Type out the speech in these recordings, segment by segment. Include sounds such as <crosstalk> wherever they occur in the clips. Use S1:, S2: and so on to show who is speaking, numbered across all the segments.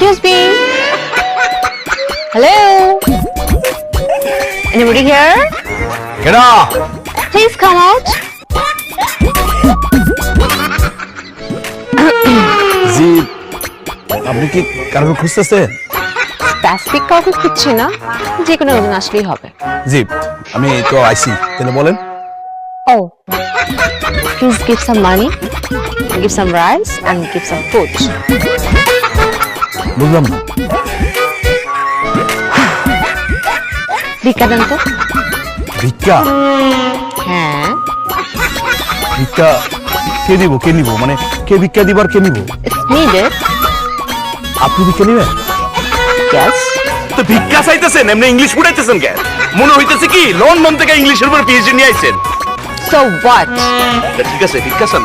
S1: Excuse me. Hello. Anybody here?
S2: কেডা
S1: Please come out.
S2: জি আপনি কি কারণ খুঁজতেছেন
S1: স্পেসিফিক কাউকে খুঁজছি না যে কোনো একজন আসলেই হবে
S2: জি আমি তো আইসি তাহলে বলেন
S1: Oh, please give some money, give some rice, and give some food.
S2: বুঝলাম না।
S1: ভিক্ষা দেন তো।
S2: ভিক্ষা?
S1: হ্যাঁ।
S2: ভিক্ষা কে দিব কে নিব? মানে কে ভিক্ষা দিবার কে নিব? আপনি ভিক্ষা নিবেন?
S3: তো ভিক্ষা চাইতেছেন এমনি ইংলিশ পড়াইতেছেন কেন? মনে হইতেছে কি লন্ডন থেকে ইংলিশের উপর পিএইচডি নিয়ে আইছেন।
S1: সো হোয়াট
S3: ঠিক আছে ভিক্ষা চান।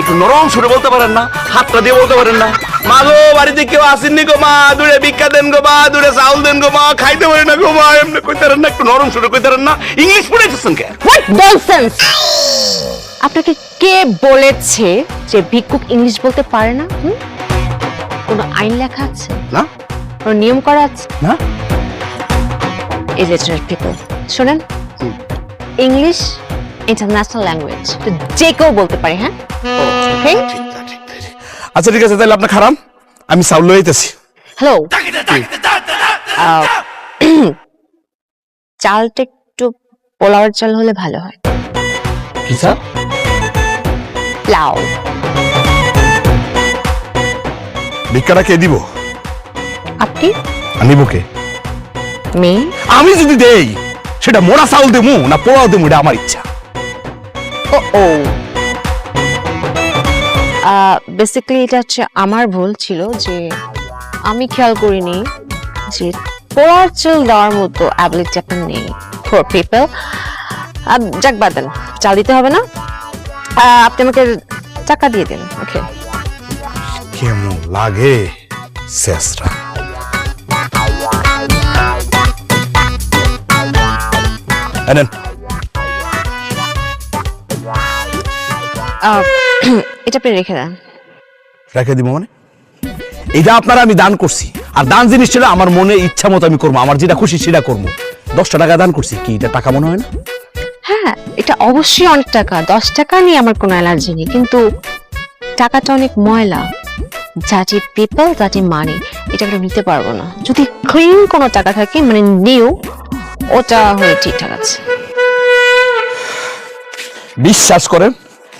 S3: একটু নরম সুরে বলতে পারেন না হাতটা দিয়ে বলতে পারেন না। মা গো বাড়িতে কেউ আসেননি গো মা। দূরে ভিক্ষা দেন গো মা দূরে চাউল দেন গো মা। খাইতে পারেন না গো মা এমনি কইতারেন না একটু নরম সুরে কইতারেন না। ইংলিশ পড়াইতেছেন কেন
S1: হোয়াট ননসেন্স আপনাকে কে বলেছে যে ভিক্ষুক ইংলিশ বলতে পারে না? হুম? কোনো আইন লেখা আছে?
S2: না।
S1: কোনো নিয়ম করা আছে?
S2: না।
S1: ইলিটারেট পিপল শোনেন। ইংলিশ ইন্টারন্যাশনাল ল্যাঙ্গুয়েজ তো যে কেউ বলতে পারে হ্যাঁ? ওকে
S2: আচ্ছা ঠিক আছে তাহলে আপনার খারাপ? আমি চাউল লই আইতেছি।
S1: হ্যালো চালটা একটু পোলাওয়ার চাল হলে ভালো হয়।
S2: কি স্যার
S1: প্লাউ
S2: ভিক্ষাটা কে দিব?
S1: আপনি
S2: আনিব কে?
S1: মেয়ে
S2: আমি যদি দেই সেটা মোড়া চাউল দেবো না পোলাও দেবো এটা আমার ইচ্ছা।
S1: ও ও। বেসিক্যালি এটা হচ্ছে আমার ভুল ছিল যে আমি খেয়াল করিনি যে পোড়ার চাল দেওয়ার মতো অ্যাবিলিটি আপনার নেই ফর পিপল যাক বাদ দেন চাল দিতে হবে না। আপনি আমাকে টাকা দিয়ে দিন ওকে
S2: কেমন লাগে শেষরা এনেন। <coughs>
S1: এটা আপনি রেখে দেন
S2: রেখে দিব মানে? এটা আপনারা আমি দান করছি আর দান জিনিসটা আমার মনে ইচ্ছা মতো আমি করব আমার যেটা খুশি সেটা করব। দশটা টাকা দান করছি কি এটা টাকা মনে হয় না?
S1: হ্যাঁ এটা অবশ্যই অনেক টাকা। দশ টাকা নিয়ে আমার কোনো অ্যালার্জি নেই কিন্তু টাকাটা অনেক ময়লা। যাটি পিপল যাটি মানি এটা আমরা নিতে পারব না। যদি ক্লিন কোনো টাকা থাকে মানে নিউ ওটা হয়ে ঠিকঠাক আছে।
S2: বিশ্বাস করেন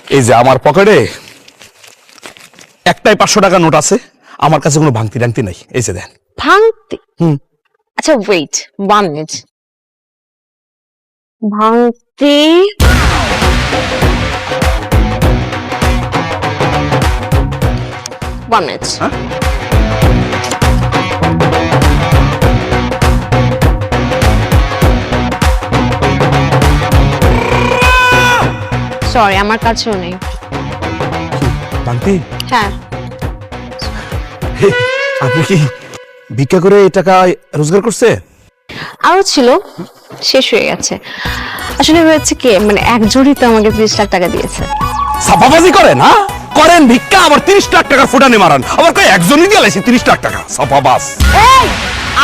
S2: এই যে আমার পকেটে একটাই পাঁচশো টাকা নোট আছে আমার কাছে কোনো ভাঙতি টাংতি নাই। এই যে দেন।
S1: ভাঙতি?
S2: হুম।
S1: আচ্ছা ওয়েট ওয়ান মিনিট ভাঙতি? ওয়ান মিনিট সরি আমার কাছেও নেই।
S2: ভাঙতি
S1: হ্যাঁ।
S2: আপনি কি ভিক্ষা করে এই টাকা রোজগার করছে?
S1: আরও ছিল শেষ হয়ে গেছে। আসলে হয়েছে কি মানে একজনই তো আমাকে ত্রিশ লাখ টাকা দিয়েছে।
S2: সাফাবাজি করেন হ্যাঁ? করেন ভিক্ষা আবার তিরিশ লাখ টাকার ফুটানি মারান। আবার কই একজনই দিয়ে লাইছে তিরিশ লাখ টাকা? সাফাবাজ
S1: এই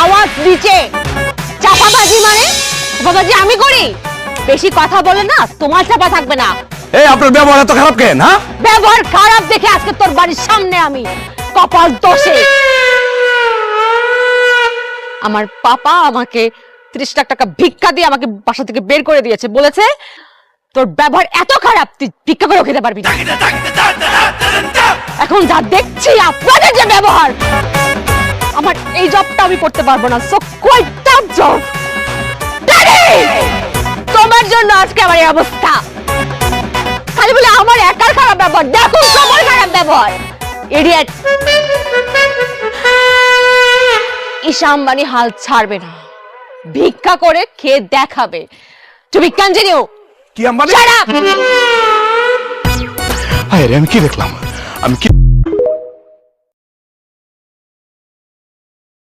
S1: আওয়াজ নিচে চাপাবাজি মানে? চাপাবাজি আমি করি? বেশি কথা বলে না তোমার চাপা থাকবে না।
S2: এই আপনার ব্যবহার এত খারাপ কেন হ্যাঁ?
S1: ব্যবহার খারাপ দেখে আজকে তোর বাড়ির সামনে আমি কপাল দোষে আমার পাপা আমাকে ত্রিশ লাখ টাকা ভিক্ষা দিয়ে আমাকে বাসা থেকে বের করে দিয়েছে বলেছে তোর ব্যবহার এত খারাপ তুই ভিক্ষা করে খেতে পারবি না। এখন যা দেখছি আপনাদের যে ব্যবহার আমার এই জবটা আমি করতে পারব না সো কোয়াইট টাফ জব জন্য আজকে আমার এই অবস্থা। খালি বলে আমার একার খারাপ ব্যবহার। দেখো সবার খারাপ ব্যবহার। ইডিয়েট ঈশা আম্বানি হাল ছাড়বে না। ভিক্ষা করে খেয়ে দেখাবে। তুমি কন্টিনিউ
S2: কি আমার
S1: শাট আপ
S2: হায় রে আমি কি দেখলাম? আমি কি